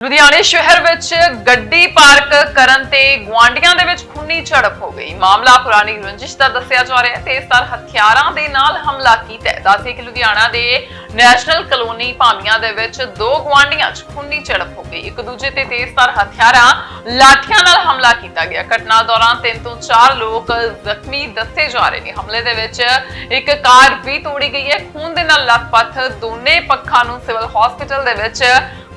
ਲੁਧਿਆਣੇ ਸ਼ਹਿਰ ਵਿੱਚ ਗੱਡੀ ਪਾਰਕ ਕਰਨ ਤੇ ਗੁਆਂਢੀਆਂ ਦੇ ਵਿੱਚ ਖੂਨੀ ਝੜਪ ਹੋ ਗਈ। ਮਾਮਲਾ ਪੁਰਾਣੀ ਰੰਜਿਸ਼ ਦਾ ਦੱਸਿਆ ਜਾ ਰਿਹਾ ਹੈ ਤੇਜ਼ਧਾਰ ਹਥਿਆਰਾਂ ਦੇ ਨਾਲ ਹਮਲਾ ਕੀਤਾ ਹੈ। ਦੱਸਦੇ ਕਿ ਲੁਧਿਆਣਾ ਦੇ ਨੈਸ਼ਨਲ ਕਲੋਨੀ ਭਾਮੀਆਂ ਦੇ ਵਿੱਚ ਦੋ ਗੁਆਂਢੀਆਂ 'ਚ ਖੂਨੀ ਝੜਪ ਹੋ ਗਈ। ਇੱਕ ਦੂਜੇ ਤੇ ਤੇਜ਼ਧਾਰ ਹਥਿਆਰਾਂ ਲਾਠੀਆਂ ਨਾਲ ਹਮਲਾ ਕੀਤਾ ਗਿਆ। ਘਟਨਾ ਦੌਰਾਨ ਤਿੰਨ ਤੋਂ ਚਾਰ ਲੋਕ ਜ਼ਖਮੀ ਦੱਸੇ ਜਾ ਰਹੇ ਨੇ। ਹਮਲੇ ਦੇ ਵਿੱਚ ਇੱਕ ਕਾਰ ਵੀ ਤੋੜੀ ਗਈ ਹੈ। ਖੂਨ ਦੇ ਨਾਲ ਲੱਥਪੱਥ ਦੋਨੇ ਪੱਖਾਂ ਨੂੰ ਸਿਵਲ ਹਸਪੀਟਲ ਦੇ ਵਿੱਚ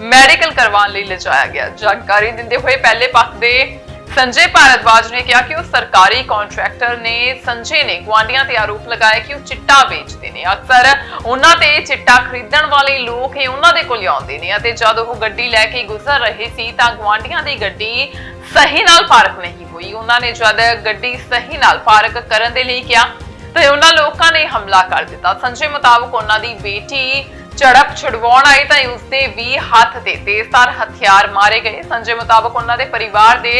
ਮੈਡੀਕਲ ਕਰਵਾਉਣ ਲਈ ਲਿਜਾਇਆ ਗਿਆ। ਜਾਣਕਾਰੀ ਦਿੰਦੇ ਹੋਏ ਪਹਿਲੇ ਪੱਖ ਦੇ ਸੰਜੇ ਭਾਰਦਵਾਜ ਨੇ ਕਿਹਾ ਕਿ ਉਹ ਸਰਕਾਰੀ ਕੰਟਰੈਕਟਰ ਨੇ, ਸੰਜੇ ਨੇ ਗੁਆਂਢੀਆਂ ਤੇ ਆਰੋਪ ਲਗਾਇਆ ਕਿ ਉਹ ਚਿੱਟਾ ਵੇਚਦੇ ਨੇ। ਅਕਸਰ ਉਹਨਾਂ ਤੇ ਚਿੱਟਾ ਖਰੀਦਣ ਵਾਲੇ ਲੋਕ ਹੀ ਉਹਨਾਂ ਦੇ ਕੋਲ ਆਉਂਦੇ ਨੇ ਅਤੇ ਜਦ ਉਹ ਗੱਡੀ ਲੈ ਕੇ ਗੁਜ਼ਰ ਰਹੇ ਸੀ ਤਾਂ ਗੁਆਂਢੀਆਂ ਦੀ ਗੱਡੀ ਸਹੀ ਨਾਲ ਪਾਰਕ ਨਹੀਂ ਹੋਈ। ਉਹਨਾਂ ਨੇ ਜਦ ਗੱਡੀ ਸਹੀ ਨਾਲ ਪਾਰਕ ਕਰਨ ਦੇ ਲਈ ਕਿਹਾ, ਤੇ ਉਹਨਾਂ ਲੋਕਾਂ ਨੇ ਹਮਲਾ ਕਰ ਦਿੱਤਾ। ਸੰਜੇ ਮੁਤਾਬਕ ਉਹਨਾਂ ਦੀ ਬੇਟੀ ਝੜਪ ਛੁਡਵਾਉਣ ਆਈ ਤਾਂ ਉਸਦੇ ਵੀ ਹੱਥ ਤੇ ਤੇਜ਼ਧਾਰ ਹਥਿਆਰ ਮਾਰੇ ਗਏ। ਸੰਜੇ ਮੁਤਾਬਕ ਉਹਨਾਂ ਦੇ ਪਰਿਵਾਰ ਦੇ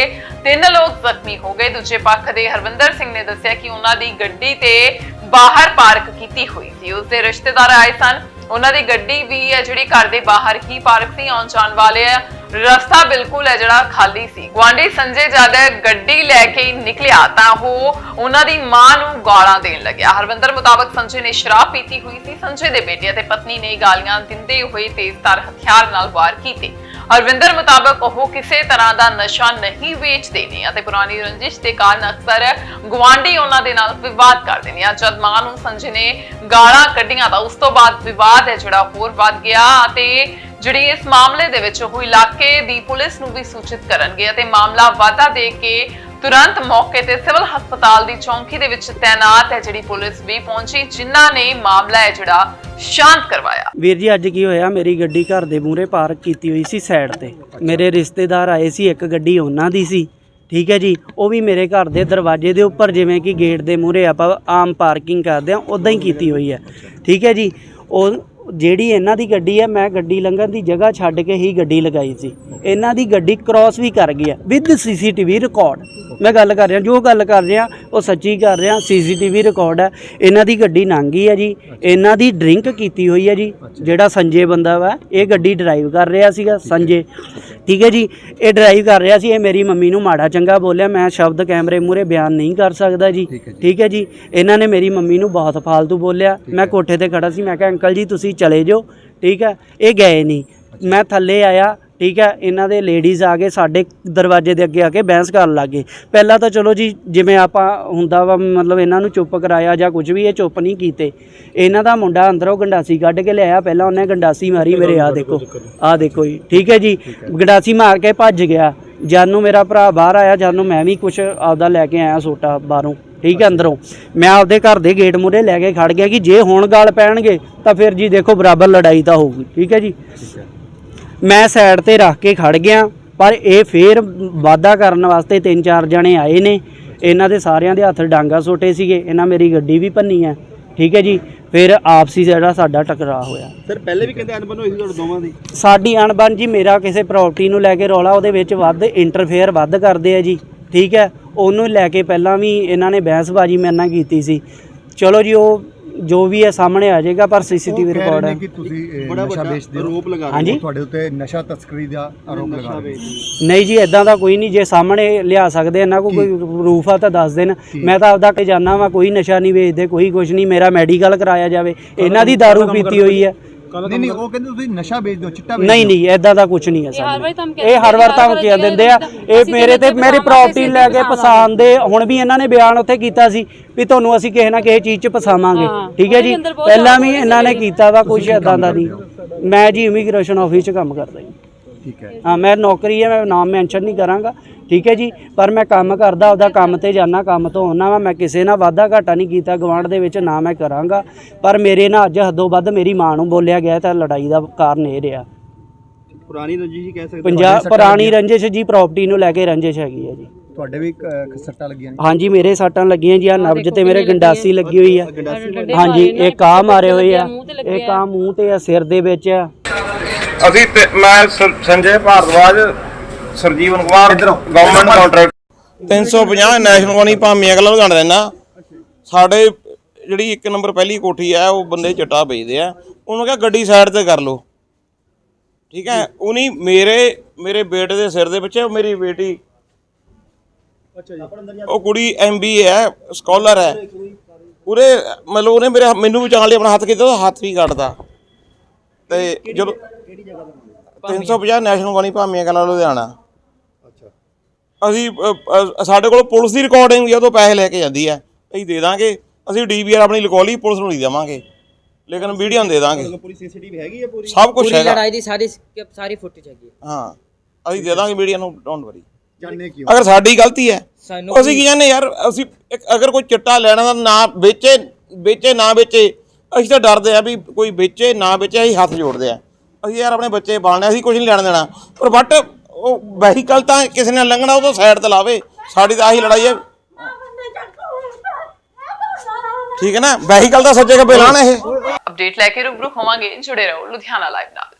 ਤਿੰਨ ਲੋਕ ਜ਼ਖਮੀ ਹੋ ਗਏ। ਦੂਜੇ ਪੱਖ ਦੇ ਹਰਵਿੰਦਰ ਸਿੰਘ ਨੇ ਦੱਸਿਆ ਕਿ ਉਹਨਾਂ ਦੀ ਗੱਡੀ ਤੇ ਬਾਹਰ ਪਾਰਕ ਕੀਤੀ ਹੋਈ ਸੀ। ਉਸਦੇ ਰਿਸ਼ਤੇਦਾਰ ਆਏ ਸਨ। ਉਹਨਾਂ ਦੀ ਗੱਡੀ ਵੀ ਹੈ, ਜਿਹੜੀ ਘਰ ਦੇ ਬਾਹਰ ਹੀ ਪਾਰਕ ਸੀ ਆਉਣ ਜਾਣ ਵਾਲੇ ਆ। ਰਸਤਾ ਬਿਲਕੁਲ ਹੈ ਜਿਹੜਾ ਖਾਲੀ ਸੀ। ਗੁਆਂਢੀ ਸੰਜੇ ਜਦ ਗੱਡੀ ਲੈ ਕੇ ਨਿਕਲਿਆ ਤਾਂ ਉਹ ਉਹਨਾਂ ਦੀ ਮਾਂ ਨੂੰ ਗਾਲਾਂ ਦੇਣ ਲੱਗਿਆ। ਹਰਵਿੰਦਰ ਮੁਤਾਬਕ ਸੰਜੇ ਨੇ ਸ਼ਰਾਬ ਪੀਤੀ ਹੋਈ ਸੀ। ਸੰਜੇ ਦੇ ਬੇਟੇ ਅਤੇ ਪਤਨੀ ਨੇ ਗਾਲੀਆਂ ਦਿੰਦੇ ਹੋਏ ਤੇਜ਼ਧਾਰ ਹਥਿਆਰ ਨਾਲ ਵਾਰ ਕੀਤੇ। ਹਰਵਿੰਦਰ ਮੁਤਾਬਕ ਉਹ ਕਿਸੇ ਤਰ੍ਹਾਂ ਦਾ ਨਸ਼ਾ ਨਹੀਂ ਵੇਚਦੇ ਨੇ ਅਤੇ ਪੁਰਾਣੀ ਰੰਜਿਸ਼ ਦੇ ਕਾਰਨ ਅਕਸਰ ਗੁਆਂਢੀ ਉਹਨਾਂ ਦੇ ਨਾਲ ਵਿਵਾਦ ਕਰਦੇ ਨੇ। ਜਦ ਮਾਂ ਨੂੰ ਸੰਜੇ ਨੇ ਗਾਲਾਂ ਕੱਢੀਆਂ ਤਾਂ ਉਸ ਤੋਂ ਬਾਅਦ ਵਿਵਾਦ ਹੈ ਜਿਹੜਾ ਹੋਰ ਵੱਧ ਗਿਆ ਅਤੇ ਜਿਹੜੀ ਇਸ ਮਾਮਲੇ ਦੇ ਵਿੱਚ ਉਹ ਇਲਾਕੇ ਦੀ ਪੁਲਿਸ ਨੂੰ ਵੀ ਸੂਚਿਤ ਕਰਨਗੇ ਅਤੇ ਮਾਮਲਾ ਵਾਧਾ ਦੇ ਕੇ ਤੁਰੰਤ ਮੌਕੇ ਤੇ ਸਿਵਲ ਹਸਪਤਾਲ ਦੀ ਚੌਂਕੀ ਦੇ ਵਿੱਚ ਤਾਇਨਾਤ ਹੈ ਜਿਹੜੀ ਪੁਲਿਸ ਵੀ ਪਹੁੰਚੀ, ਜਿਨ੍ਹਾਂ ਨੇ ਮਾਮਲਾ ਹੈ ਜਿਹੜਾ ਸ਼ਾਂਤ ਕਰਵਾਇਆ। ਵੀਰ ਜੀ, ਅੱਜ ਕੀ ਹੋਇਆ? ਮੇਰੀ ਗੱਡੀ ਘਰ ਦੇ ਮੂਹਰੇ ਪਾਰਕ ਕੀਤੀ ਹੋਈ ਸੀ ਸਾਈਡ ਤੇ। ਮੇਰੇ ਰਿਸ਼ਤੇਦਾਰ ਆਏ ਸੀ, ਇੱਕ ਗੱਡੀ ਉਹਨਾਂ ਦੀ ਸੀ। ਠੀਕ ਹੈ ਜੀ? ਉਹ ਵੀ ਮੇਰੇ ਘਰ ਦੇ ਦਰਵਾਜ਼ੇ ਦੇ ਉੱਪਰ, ਜਿਵੇਂ ਕਿ ਗੇਟ ਦੇ ਮੂਹਰੇ ਆਪਾਂ ਆਮ ਪਾਰਕਿੰਗ ਕਰਦੇ ਆ ਉਦਾਂ ਹੀ ਕੀਤੀ ਹੋਈ ਹੈ। ਠੀਕ ਹੈ ਜੀ? ਉਹ ਜਿਹੜੀ ਇਹਨਾਂ ਦੀ ਗੱਡੀ ਹੈ, ਮੈਂ ਗੱਡੀ ਲੰਘਣ ਦੀ ਜਗ੍ਹਾ ਛੱਡ ਕੇ ਹੀ ਗੱਡੀ ਲਗਾਈ ਸੀ। ਇਹਨਾਂ ਦੀ ਗੱਡੀ ਕ੍ਰਾਸ ਵੀ ਕਰ ਗਈ ਹੈ ਵਿਦ ਸੀਸੀਟੀਵੀ ਰਿਕਾਰਡ ਮੈਂ ਗੱਲ ਕਰ ਰਿਹਾ ਜੋ ਗੱਲ ਕਰ ਰਿਹਾ ਉਹ ਸੱਚੀ ਕਰ ਰਿਹਾ ਸੀਸੀਟੀਵੀ ਰਿਕਾਰਡ ਹੈ ਇਹਨਾਂ ਦੀ ਗੱਡੀ ਲੰਘੀ ਹੈ ਜੀ ਇਹਨਾਂ ਦੀ ਡਰਿੰਕ ਕੀਤੀ ਹੋਈ ਹੈ ਜੀ ਜਿਹੜਾ ਸੰਜੇ ਬੰਦਾ ਵਾ ਇਹ ਗੱਡੀ ਡਰਾਈਵ ਕਰ ਰਿਹਾ ਸੀਗਾ ਸੰਜੇ। ਠੀਕ ਹੈ ਜੀ ਇਹ ਡਰਾਈਵ ਕਰ ਰਿਹਾ ਸੀ ਇਹ ਮੇਰੀ ਮੰਮੀ ਨੂੰ ਮਾੜਾ ਚੰਗਾ ਬੋਲਿਆ ਮੈਂ ਸ਼ਬਦ ਕੈਮਰੇ ਮੂਹਰੇ ਬਿਆਨ ਨਹੀਂ ਕਰ ਸਕਦਾ ਜੀ। ਠੀਕ ਹੈ ਜੀ। ਇਹਨਾਂ ਨੇ ਮੇਰੀ ਮੰਮੀ ਨੂੰ ਬਹੁਤ ਫਾਲਤੂ ਬੋਲਿਆ ਮੈਂ ਕੋਠੇ ਤੇ ਖੜਾ ਸੀ ਮੈਂ ਕਿਹਾ ਅੰਕਲ ਜੀ ਤੁਸੀਂ ਚਲੇ ਜਾਓ। ਠੀਕ ਹੈ ਇਹ ਗਏ ਨਹੀਂ। ਮੈਂ ਥੱਲੇ ਆਇਆ ਠੀਕ ਹੈ ਇਹਨਾਂ ਦੇ ਲੇਡੀਜ਼ ਆ ਕੇ ਸਾਡੇ ਦਰਵਾਜ਼ੇ ਦੇ ਅੱਗੇ ਆ ਕੇ ਬਹਿਸ ਕਰਨ ਲੱਗੇ ਪਹਿਲਾਂ ਤਾਂ ਚਲੋ ਜੀ ਜਿਵੇਂ ਆਪਾਂ ਹੁੰਦਾ ਵਾ ਮਤਲਬ ਇਹਨਾਂ ਨੂੰ ਚੁੱਪ ਕਰਾਇਆ ਜਾਂ ਕੁਝ ਵੀ ਇਹ ਚੁੱਪ ਨਹੀਂ ਕੀਤੇ। ਇਹਨਾਂ ਦਾ ਮੁੰਡਾ ਅੰਦਰੋਂ ਗੰਡਾਸੀ ਕੱਢ ਕੇ ਲਿਆਇਆ ਪਹਿਲਾਂ ਉਹਨੇ ਗੰਡਾਸੀ ਮਾਰੀ ਮੇਰੇ ਆ ਦੇਖੋ ਆ ਦੇਖੋ ਜੀ ਠੀਕ ਹੈ ਜੀ ਗੰਡਾਸੀ ਮਾਰ ਕੇ ਭੱਜ ਗਿਆ। ਜਦ ਨੂੰ ਮੇਰਾ ਭਰਾ ਬਾਹਰ ਆਇਆ ਜਦ ਨੂੰ ਮੈਂ ਵੀ ਕੁਝ ਆਪਦਾ ਲੈ ਕੇ ਆਇਆ ਸੋਟਾ ਬਾਹਰੋਂ ਠੀਕ ਹੈ ਅੰਦਰੋਂ। ਮੈਂ ਆਪਦੇ ਘਰ ਦੇ ਗੇਟ ਮੂਹਰੇ ਲੈ ਕੇ ਖੜ ਗਿਆ ਕਿ ਜੇ ਹੁਣ ਗਾਲ ਪੈਣਗੇ ਤਾਂ ਫਿਰ ਜੀ ਦੇਖੋ ਬਰਾਬਰ ਲੜਾਈ ਤਾਂ ਹੋਊਗੀ ਠੀਕ ਹੈ ਜੀ। ਮੈਂ ਸਾਈਡ ਤੇ ਰੱਖ ਕੇ ਖੜ ਗਿਆ ਪਰ ਇਹ ਫੇਰ ਵਾਅਦਾ ਕਰਨ ਵਾਸਤੇ ਤਿੰਨ ਚਾਰ ਜਣੇ ਆਏ ਨੇ। ਇਹਨਾਂ ਦੇ ਸਾਰਿਆਂ ਦੇ ਹੱਥ ਡਾਂਗਾ ਸੋਟੇ ਸੀਗੇ ਇਹਨਾਂ ਮੇਰੀ ਗੱਡੀ ਵੀ ਭੰਨੀ ਹੈ। ਠੀਕ ਹੈ ਜੀ? ਫਿਰ ਆਪਸੀ ਜਿਹੜਾ ਸਾਡਾ ਟਕਰਾਅ ਹੋਇਆ। ਸਰ ਪਹਿਲੇ ਵੀ ਕਹਿੰਦੇ ਅਨਬਨ ਹੋਈ ਸੀ ਤੁਹਾਡੇ ਦੋਵਾਂ ਦੀ? ਸਾਡੀ ਅਣਬਣ ਜੀ ਮੇਰਾ ਕਿਸੇ ਪ੍ਰਾਪਰਟੀ ਨੂੰ ਲੈ ਕੇ ਰੌਲਾ ਉਹਦੇ ਵਿੱਚ ਵੱਧ ਇੰਟਰਫੇਅਰ ਵੱਧ ਕਰਦੇ ਆ ਜੀ। ਠੀਕ ਹੈ? ਉਹਨੂੰ ਲੈ ਕੇ ਪਹਿਲਾਂ ਵੀ ਇਹਨਾਂ ਨੇ ਬਹਿਸਬਾਜ਼ੀ ਮੇਰੇ ਨਾਲ ਕੀਤੀ ਸੀ। ਚਲੋ ਜੀ ਉਹ ਜੋ ਵੀ ਹੈ ਸਾਹਮਣੇ ਆ ਜਾਏਗਾ ਪਰ ਸੀਸੀਟੀਵੀ ਰਿਕਾਰਡ ਹੈ। ਕਿ ਤੁਸੀਂ ਇਹ ਬੜਾ ਨਸ਼ਾ ਵੱਡਾ ਵੇਚਦੇ ਹੋ। ਆਰੋਪ ਲਗਾ ਰਹੇ ਹਾਂਜੀ। ਤੁਹਾਡੇ ਉੱਤੇ ਨਸ਼ਾ ਤਸਕਰੀ ਦਾ ਆਰੋਪ ਲਗਾ ਰਹੇ ਹੋ। ਨਹੀਂ ਜੀ ਇਦਾਂ ਦਾ ਕੋਈ ਨਹੀਂ। ਜੇ ਸਾਹਮਣੇ ਲਿਆ ਸਕਦੇ ਇਹਨਾਂ ਕੋਲ ਕੋਈ ਪ੍ਰੂਫ ਆ ਤਾਂ ਦੱਸ ਦੇਣ। ਮੈਂ ਤਾਂ ਆਪਦਾ ਕਿ ਜਾਣਾ ਵਾ ਕੋਈ ਨਸ਼ਾ ਨਹੀਂ ਵੇਚਦੇ ਕੋਈ ਕੁਝ ਨਹੀਂ। ਮੇਰਾ ਮੈਡੀਕਲ ਕਰਾਇਆ ਜਾਵੇ। ਇਹਨਾਂ ਦੀ दारू ਪੀਤੀ ਹੋਈ ਹੈ। ਨਹੀਂ ਨਹੀਂ ਉਹ ਕਹਿੰਦੇ ਤੁਸੀਂ ਨਸ਼ਾ ਵੇਚਦੇ ਹੋ ਚਿੱਟਾ ਵੇਚਦੇ ਨਹੀਂ ਨਹੀਂ ਇਦਾਂ ਦਾ ਕੁਝ ਨਹੀਂ ਹੈ ਹਰ ਵਾਰੀ ਸਾਨੂੰ ਇਹ ਹਰ ਵਾਰ ਦਿੰਦੇ, ਧਮਕੀਆਂ ਦਿੰਦੇ ਆ ਇਹ ਮੇਰੇ ਤੇ ਮੇਰੀ ਪ੍ਰਾਪਰਟੀ ਲੈ ਕੇ ਫਸਾਵਾਂਗੇ। ਪਸੰਦ ਹੁਣ ਵੀ ਇਹਨਾਂ ਨੇ ਬਿਆਨ ਉੱਥੇ ਕੀਤਾ ਸੀ ਵੀ ਤੁਹਾਨੂੰ ਅਸੀਂ ਕਿਸੇ ਨਾ ਕਿਸੇ ਚੀਜ਼ 'ਚ ਫਸਾਵਾਂਗੇ ਹਾਂ, ਠੀਕ ਹੈ ਜੀ? ਪਹਿਲਾਂ ਵੀ ਇਹਨਾਂ ਨੇ ਕੀਤਾ ਵਾ ਕੁਝ ਇਦਾਂ ਦਾ ਨਹੀਂ। ਮੈਂ ਜੀ ਇਮੀਗ੍ਰੇਸ਼ਨ ਆਫਿਸ 'ਚ ਕੰਮ ਕਰਦਾ ਜੀ। ਠੀਕ ਹੈ ਹਾਂ ਮੈਂ ਨੌਕਰੀ ਹੈ ਮੈਂ ਨਾਮ ਮੈਂਸ਼ਨ ਨਹੀਂ ਕਰਾਂਗਾ। ਠੀਕ ਹੈ ਜੀ ਪਰ ਮੈਂ ਕੰਮ ਕਰਦਾ ਉਹਦਾ ਕੰਮ ਤੇ ਜਾਣਾ ਕੰਮ ਤੋਂ ਆਉਣਾ ਵਾ। ਮੈਂ ਕਿਸੇ ਨਾਲ ਵਾਧਾ ਘਾਟਾ ਨਹੀਂ ਕੀਤਾ ਗਵਾਂਢ ਦੇ ਵਿੱਚ ਨਾ ਮੈਂ ਕਰਾਂਗਾ। ਪਰ ਮੇਰੇ ਨਾਲ ਅੱਜ ਹੱਦੋਂ ਵੱਧ ਮੇਰੀ ਮਾਂ ਨੂੰ ਬੋਲਿਆ ਗਿਆ ਤਾਂ ਲੜਾਈ ਦਾ ਕਾਰਨ ਇਹ ਰਿਹਾ। ਪੁਰਾਣੀ ਰੰਜਿਸ਼ ਹੀ? ਕਹਿ ਸਕਦੇ ਪੰਜਾਬ ਪੁਰਾਣੀ ਰੰਜਿਸ਼ ਜੀ ਪ੍ਰਾਪਰਟੀ ਨੂੰ ਲੈ ਕੇ ਰੰਜਿਸ਼ ਹੈਗੀ ਹੈ ਜੀ। ਤੁਹਾਡੇ ਵੀ ਸੱਟਾਂ ਲੱਗੀਆਂ ਨੇ? ਹਾਂਜੀ ਮੇਰੇ ਸੱਟਾਂ ਲੱਗੀਆਂ ਜੀ ਆ ਨਬਜ ਤੇ ਮੇਰੇ ਗੰਡਾਸੀ ਲੱਗੀ ਹੋਈ ਆ। ਹਾਂਜੀ ਇਹ ਕਾਹ ਮਾਰੇ ਹੋਏ ਆ। ਇਹ ਕਾਹ ਮੂੰਹ ਤੇ ਆ ਸਿਰ ਦੇ ਵਿੱਚ ਆ। ਅਸੀਂ ਤੇ- ਮੈਂ ਸ- Sanjay Bhardwaj Sarjeevan Kumar government contract 350 national colony Bhamian Kalan Ludhiana ਰਹਿਣਾ ਸਾਡੇ ਜਿਹੜੀ ਇੱਕ ਨੰਬਰ ਪਹਿਲੀ ਕੋਠੀ ਆ ਉਹ ਬੰਦੇ ਚਟਾ ਵੇਚਦੇ ਆ। ਉਹਨੂੰ ਕਿਹਾ ਗੱਡੀ ਸਾਈਡ ਤੇ ਕਰ ਲਓ। ਠੀਕ ਹੈ? ਉਹਨੀ ਮੇਰੇ ਮੇਰੇ ਬੇਟੇ ਦੇ ਸਿਰ ਦੇ ਵਿੱਚ ਉਹ ਮੇਰੀ ਬੇਟੀ। ਅੱਛਾ ਜੀ। ਉਹ ਕੁੜੀ ਐਮਬੀਏ ਹੈ ਸਕਾਲਰ ਹੈ। ਪੂਰੇ ਮਤਲਬ ਉਹਨੇ ਮੇਰੇ ਮੈਨੂੰ ਬਚਾਉਣ ਲਈ ਆਪਣਾ ਹੱਥ ਕੀਤਾ ਉਹਦਾ ਹੱਥ ਵੀ ਕੱਟਦਾ। ਤੇ ਜਦੋਂ ਕਿਹੜੀ ਜਗ੍ਹਾ ਦਾ 350 ਨੈਸ਼ਨਲ ਵਾਲੀ ਭਾਮੀਆਂ ਕਲਾ ਲੁਧਿਆਣਾ। ਅਸੀਂ ਅ, ਅ, ਸਾਡੇ ਕੋਲ ਪੁਲਿਸ ਦੀ ਰਿਕਾਰਡਿੰਗ ਵੀ ਆ, ਉਹ ਤੋਂ ਪੈਸੇ ਲੈ ਕੇ ਜਾਂਦੀ ਹੈ ਅਸੀਂ ਦੇ ਦਾਂਗੇ। ਅਸੀਂ ਡੀਵੀਆਰ ਆਪਣੀ ਲਿਖਵਾ ਲਈ ਪੁਲਿਸ ਨੂੰ ਨਹੀਂ ਦੇਵਾਂਗੇ। ਲੇਕਿਨ ਵੀਡੀਓ ਨੂੰ ਦੇ ਦਾਂਗੇ। ਪੂਰੀ ਸੀਸੀਟੀਵੀ ਹੈਗੀ ਹੈ ਪੂਰੀ? ਸਭ ਕੁਝ ਪੂਰੀ ਹੈਗਾ। ਲੜਾਈ ਦੀ ਸਾਰੀ ਸਾਰੀ ਫੁਟੇਜ ਹੈਗੀ ਹੈ। ਹਾਂ। ਅਸੀਂ ਦੇ ਦਾਂਗੇ ਵੀਡੀਓ ਨੂੰ ਡੋਂਟ ਵਰੀ ਜਾਣਨੇ ਕਿਉਂ? ਅਗਰ ਸਾਡੀ ਗਲਤੀ ਹੈ ਸਾਨੂੰ ਅਸੀਂ ਕੀ ਕਹਿੰਦੇ ਯਾਰ ਅਸੀਂ ਇੱਕ- ਅਗਰ ਕੋਈ ਚਿੱਟਾ ਲੈਣਾ ਦਾ ਨਾ ਵੇਚੇ ਵੇਚੇ ਨਾ ਵੇਚੇ। ਅਸੀਂ ਤਾਂ ਡਰਦੇ ਆ ਵੀ ਕੋਈ ਵੇਚੇ ਨਾ ਵੇਚੇ ਅਸੀਂ ਹੱਥ ਜੋੜਦੇ ਆ। ਅਸੀਂ ਯਾਰ ਆਪਣੇ ਬੱਚੇ ਬਾਲਣੇ ਅਸੀਂ ਕੁਝ ਨਹੀਂ ਲੈਣ ਦੇਣਾ। ਪਰ ਬਟ ਉਹ ਵਹੀਕਲ ਤਾਂ ਕਿਸੇ ਨੇ ਲੰਘਣਾ, ਉਹ ਤਾਂ ਸਾਈਡ ਤੇ ਲਾਵੇ। ਸਾਡੀ ਤਾਂ ਆਹੀ ਲੜਾਈ ਹੈ। ਠੀਕ ਹੈ ਨਾ? ਵਹੀਕਲ ਤਾਂ ਸੱਜੇ ਖੱਬੇ ਲਾਣ ਇਹ। ਅਪਡੇਟ ਲੈ ਕੇ ਰੂਬਰੂ ਹੋਵਾਂਗੇ। ਜੁੜੇ ਰਹੋ ਲੁਧਿਆਣਾ ਲਾਈਵ ਨਾਲ।